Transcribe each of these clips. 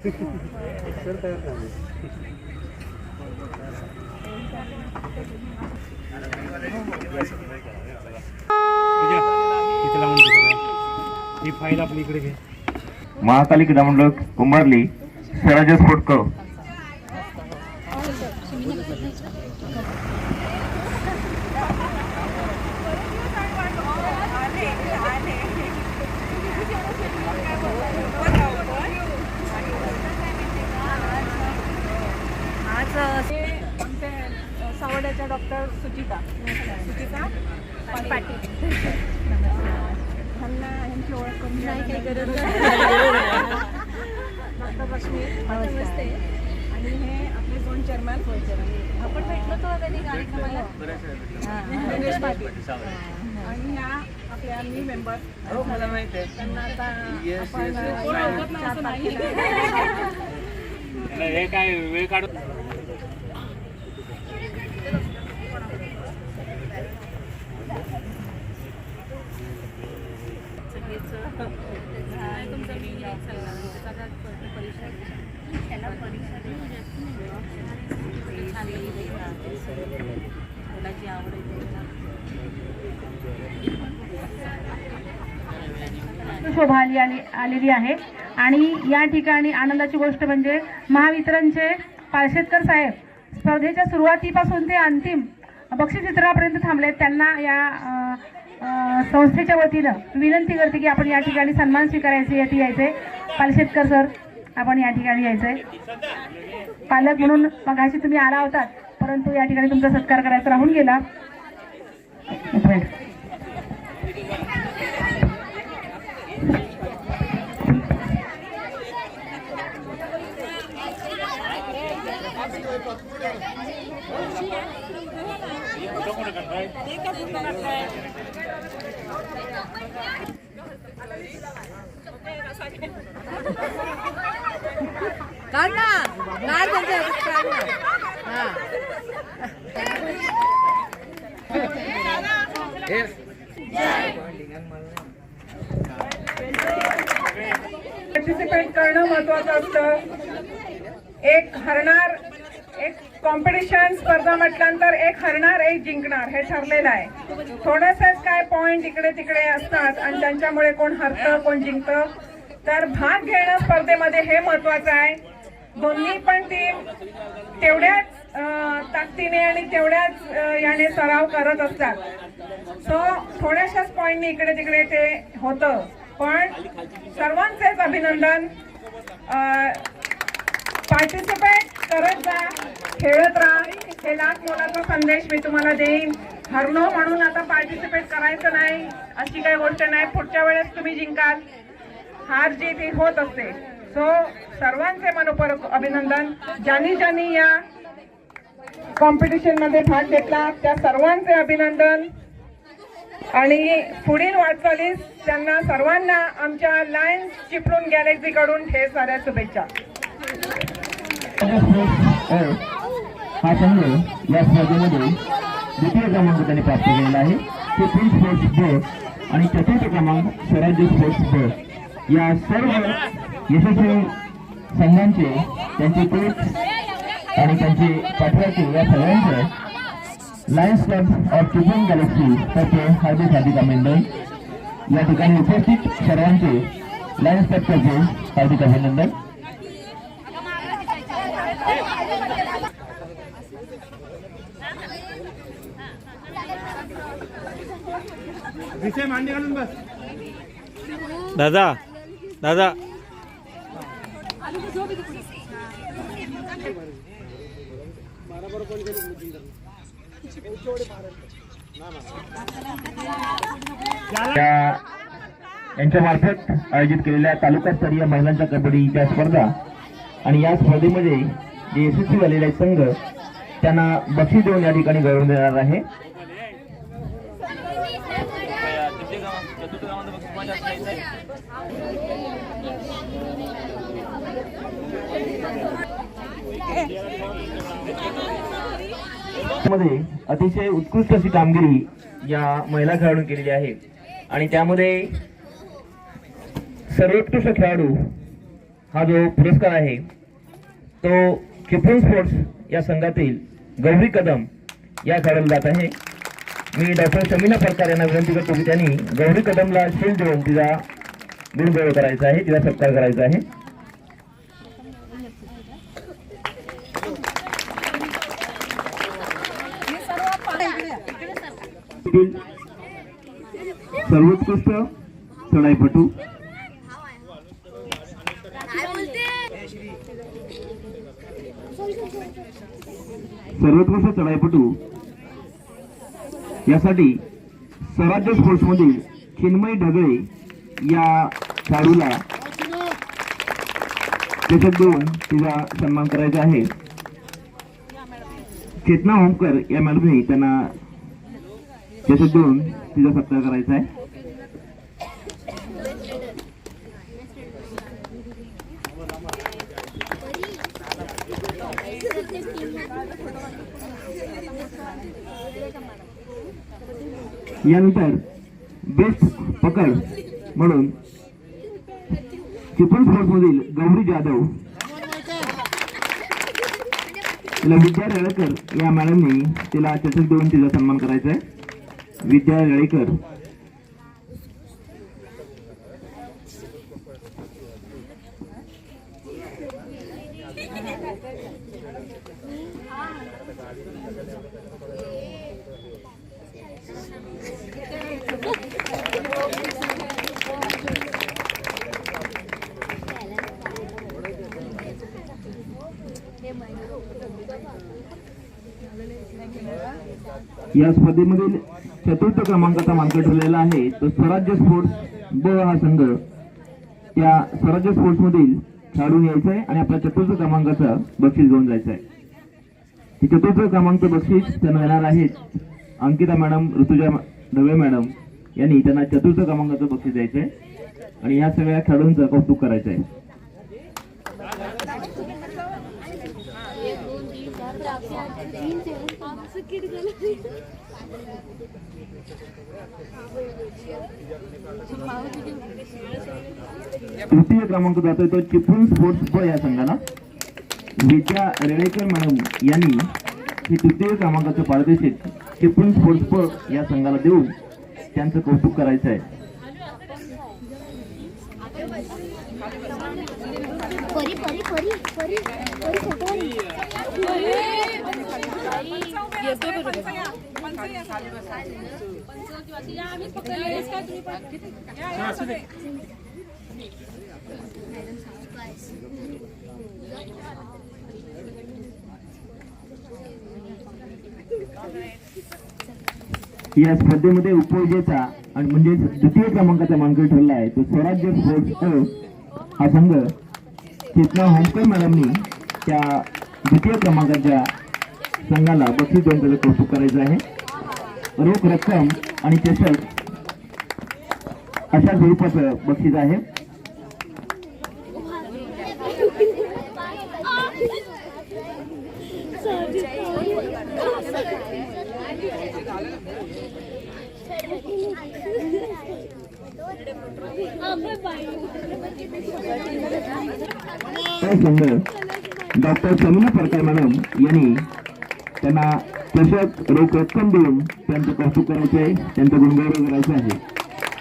ही file आपली इकडे घे महापालिका पाटील. ह्यांना ह्यांची ओळख करून नाही काही गरज डॉक्टर नमस्ते. आणि हे आपले दोन चेअरमॅन. आपण भेटलो तो कधी कार्यक्रमाला गणेश पाटील. आणि ह्या आपल्या मी मेंबर मला माहिती आहे. त्यांना आता आपण हे काय वेळ काढून शोभा आली आली आलेली आहे. आणि या ठिकाणी आनंदाची गोष्ट म्हणजे महावितरणचे पालशेतकर साहेब स्पर्धेच्या सुरुवातीपासून ते अंतिम बक्षीस वितरणापर्यंत थांबले त्यांना या संस्थेच्या वतीनं विनंती करते की आपण या ठिकाणी सन्मान स्वीकारायचे याठी यायचे. पालशेतकर सर. आपण या ठिकाणी यायचंय. पालक म्हणून मगाशी तुम्ही आला होतात परंतु या ठिकाणी तुमचा सत्कार करायचा राहून गेला. एक काढ ना. काढ म्हणजे ना. पार्टिसिपेट करणं महत्वाचं असतं. एक हरणार एक कॉम्पिटिशन स्पर्धा म्हटल्यानंतर एक हरणार एक जिंकणार हे ठरलेलं आहे. थोडंसंच काय पॉइंट इकडे तिकडे असतात आणि त्यांच्यामुळे कोण हरतं कोण जिंकतं. तर भाग घेणं स्पर्धेमध्ये हे महत्वाचं आहे. दोन्ही पण टीम तेवढ्याच ताकदीने आणि तेवढ्याच याने सराव करत असतात. सो थोड्याशाच पॉईंटने इकडे तिकडे ते होतं. पण सर्वांचेच अभिनंदन. पार्टिसिपेट करत जा खेळत राहा. हे लाख मोलाचा संदेश मी तुम्हाला देईन. हरणो म्हणून आता पार्टिसिपेट करायचं नाही. अशी काही गोष्ट नाही. पुढच्या वेळेस तुम्ही जिंकाल. हार जीत ही होत असते. सो सर्वांचे मनपूर्वक अभिनंदन. ज्यांनी ज्यांनी या कॉम्पिटिशनमध्ये भाग घेतला त्या सर्वांचे अभिनंदन. आणि पुढील वाटचालीस त्यांना सर्वांना आमच्या लायन्स चिपळूण गॅलेक्सीकडून कडून साऱ्या शुभेच्छा. हा संघ या स्पर्धेमध्ये द्वितीय क्रमांक त्यांनी प्राप्त केलेला आहे. ते प्रिन्स स्पोर्ट्स ब आणि चतुर्थ क्रमांक स्वराज्य स्पोर्ट्स ब या सर्व यशस्वी संघांचे त्यांचे कोच आणि त्यांचे पाठवाचे या सगळ्यांचं lions club of Chiplun galaxy तर्फे हार्दिक हार्दिक अभिनंदन. या ठिकाणी उपस्थित सर्वांचे लायन्स क्लब तर्फे हार्दिक अभिनंदन. दादा दादा. या यांच्यामार्फत आयोजित केलेल्या तालुकास्तरीय महिलांच्या कबड्डीच्या स्पर्धा आणि या स्पर्धेमध्ये जे यशस्वी झालेले संघ त्यांना बक्षीस देऊन या ठिकाणी गौरव देणार आहे. मध्ये अतिशय उत्कृष्ट अशी कामगिरी या महिला खेळाडू केलेली आहे. आणि त्यामध्ये सर्वोत्कृष्ट खेळाडू हा जो पुरस्कार आहे तो चिपळूण स्पोर्ट्स या संघातील गौरी कदम या खेळाडूला जात आहे. मी डॉक्टर शमीना फरकार यांना विनंती करतो की त्यांनी गौरी कदमला शील देऊन तिचा गुणगौरव करायचा आहे तिचा सत्कार करायचा आहे. सर्वोत्कृष्ट चढाईपटू सर्वोत्कृष्ट चढाईपटू. यासाठी स्वराज्य स्पोर्ट्समधील चिन्मय ढगळे या खेळाडूला चषक देऊन तिचा सन्मान करायचा आहे. चेतना होमकर या मॅडमने त्यांना चषक देऊन तिचा सत्कार करायचा आहे. यानंतर बेस्ट पकड म्हणून चिपन फोर्स मधील गौरी जाधव तिला विद्या रेळकर या मॅडमनी तिला चषक देऊन तिचा सन्मान करायचा आहे विद्या रेळेकर या स्पर्धेमधील चतुर्थ क्रमांकाचा मानकरी ठरलेला आहे. तो स्वराज्य स्पोर्ट्स ब हा संघ त्या स्वराज्य स्पोर्ट्स मधील खेळाडून यायचा आहे आणि आपल्या चतुर्थ क्रमांकाचा बक्षीस घेऊन जायचं आहे चतुर्थ क्रमांक बक्षीस त्यांना देणार आहेत अंकिता मॅडम ऋतुजा ढवे मॅडम यांनी त्यांना चतुर्थ क्रमांकाचं बक्षीस द्यायचं आहे आणि या सगळ्या खेळाडूंचं कौतुक करायचं आहे तृतीय क्रमांक जातोय तो चिपळूण स्पोर्ट्स ब या संघाला. विद्या रेळेकर मॅडम यांनी हे तृतीय क्रमांकाचं पारितोषिक चिपळूण स्पोर्ट्स ब या संघाला देऊन त्यांचं कौतुक करायचं आहे परी परी परी परी परी फोटो या स्पर्धेमध्ये उपविजेता आणि म्हणजे द्वितीय क्रमांकाचा मानकरी ठरला आहे तो स्वराज्य स्पोर्ट्स अ हा संघ चेतना होमकर मॅडमनी त्या द्वितीय क्रमांकाच्या संघाला बक्षीस देऊन त्याचं कौतुक करायचं आहे. रोख रक्कम आणि चषक अशा स्वरूपाचं बक्षीस आहे. तो डॉक्टर समीना परकार मॅडम यांनी त्यांना चषक रोख रक्कम देऊन त्यांचं कौतुक करायचं आहे त्यांचं गुणगौरव करायचं आहे.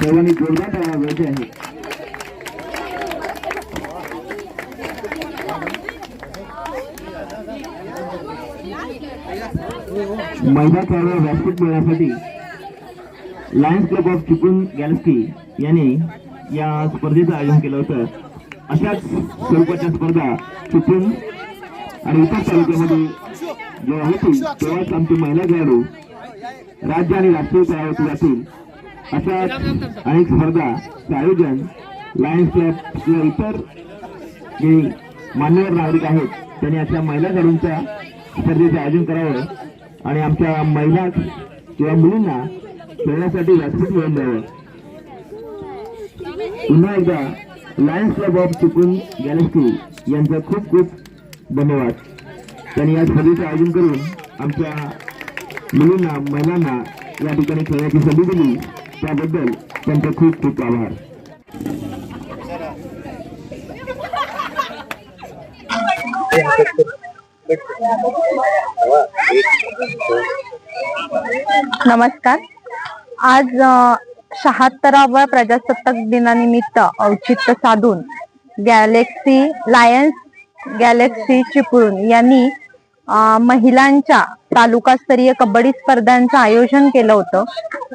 सर्वांनी जोरदार टाळ्या आहे. महिला खेळाडू व्यासपीठ मिळण्यासाठी lions club of Chiplun galaxy यांनी या स्पर्धेचं आयोजन केलं होतं. अशाच स्वरूपाच्या स्पर्धा चिपळूण आणि इतर तालुक्यामध्ये जेव्हा होतील तेव्हाच आमचे महिला खेळाडू राज्य आणि राष्ट्रीय स्तरावरती जातील. अशा अनेक स्पर्धाचं आयोजन लायन्स क्लब किंवा इतर जे मान्यवर नागरिक आहेत त्यांनी अशा महिला खेळाडूंच्या स्पर्धेचं आयोजन करावं आणि आमच्या महिला किंवा मुलींना खेळण्यासाठी व्यासपीठ मिळवून द्यावं पुन्हा एकदा lions club of Chiplun galaxy यांचा खूप खूप धन्यवाद. त्यांनी या स्पर्धेचं आयोजन करून आमच्या मुलींना महिलांना या ठिकाणी खेळण्याची संधी दिली. त्याबद्दल त्यांचे खूप खूप आभार. नमस्कार. आज शहात्तराव्या प्रजासत्ताक दिनानिमित्त औचित्य साधून गॅलेक्सी लायन्स गॅलेक्सी चिपळूण यांनी महिलांच्या तालुकास्तरीय कबड्डी स्पर्धांचं आयोजन केलं होतं.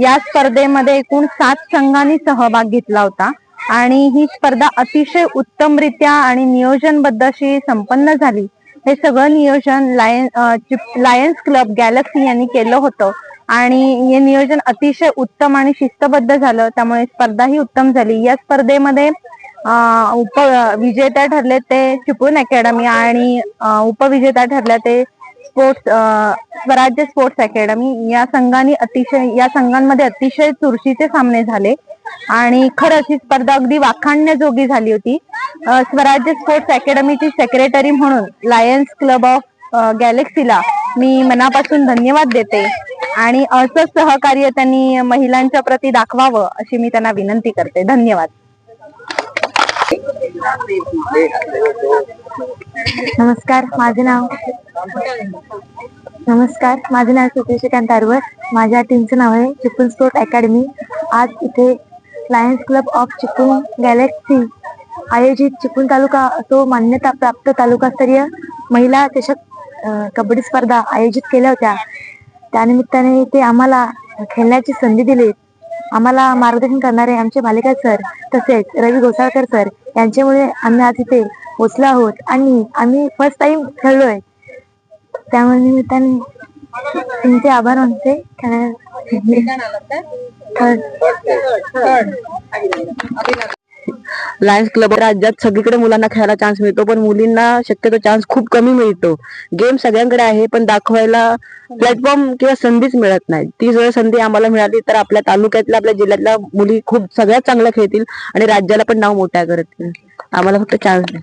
या स्पर्धेमध्ये एकूण सात संघांनी सहभाग घेतला होता आणि ही स्पर्धा अतिशय उत्तमरित्या आणि नियोजनबद्ध अशी संपन्न झाली. हे सगळं नियोजन लायन लायन्स क्लब गॅलेक्सी यांनी केलं होतं. आणि हे नियोजन अतिशय उत्तम आणि शिस्तबद्ध झालं. त्यामुळे स्पर्धा ही उत्तम झाली. या स्पर्धेमध्ये उप विजेत्या ठरले ते चिपळूण अकॅडमी आणि उपविजेता ठरल्या ते स्पोर्ट्स स्वराज्य स्पोर्ट्स अकॅडमी. या संघांनी अतिशय या संघांमध्ये अतिशय चुरशीचे सामने झाले. आणि खरंच ही स्पर्धा अगदी वाखाणण्याजोगी झाली होती. स्वराज्य स्पोर्ट्स अकॅडमीची सेक्रेटरी म्हणून लायन्स क्लब ऑफ गॅलेक्सीला मी मनापासून धन्यवाद देते. आणि असंच सहकार्य त्यांनी महिलांच्या प्रती दाखवावं अशी मी त्यांना विनंती करते. धन्यवाद. नमस्कार माझे नाव नमस्कार माझे नाव सुप्रिशिकांत आरवर माझ्या टीमचं नाव आहे चिपळूण स्पोर्ट अकॅडमी. आज इथे lions club of Chiplun galaxy आयोजित चिपळूण तालुका असो मान्यता प्राप्त तालुकास्तरीय महिला चषक कबड्डी स्पर्धा आयोजित केल्या होत्या. त्यानिमित्ताने ते आम्हाला खेळण्याची संधी दिली आम्हाला मार्गदर्शन करणारे आमचे मालिका सर तसेच रवी घोसाळकर सर यांच्यामुळे आम्ही आज इथे पोचलो आहोत आणि आम्ही फर्स्ट टाइम खेळलोय. त्यामुळे निमित्ताने तुमचे आभार मानते. लायन्स क्लब राज्यात सगळीकडे मुलांना खेळायला चान्स मिळतो. पण मुलींना शक्यतो चान्स खूप कमी मिळतो. गेम सगळ्यांकडे आहे पण दाखवायला प्लॅटफॉर्म किंवा संधीच मिळत नाही. ती जर संधी आम्हाला मिळाली तर आपल्या तालुक्यातल्या आपल्या जिल्ह्यातल्या मुली खूप सगळ्यात चांगल्या खेळतील आणि राज्याला पण नाव मोठ्या करतील आम्हाला फक्त चान्स द्या.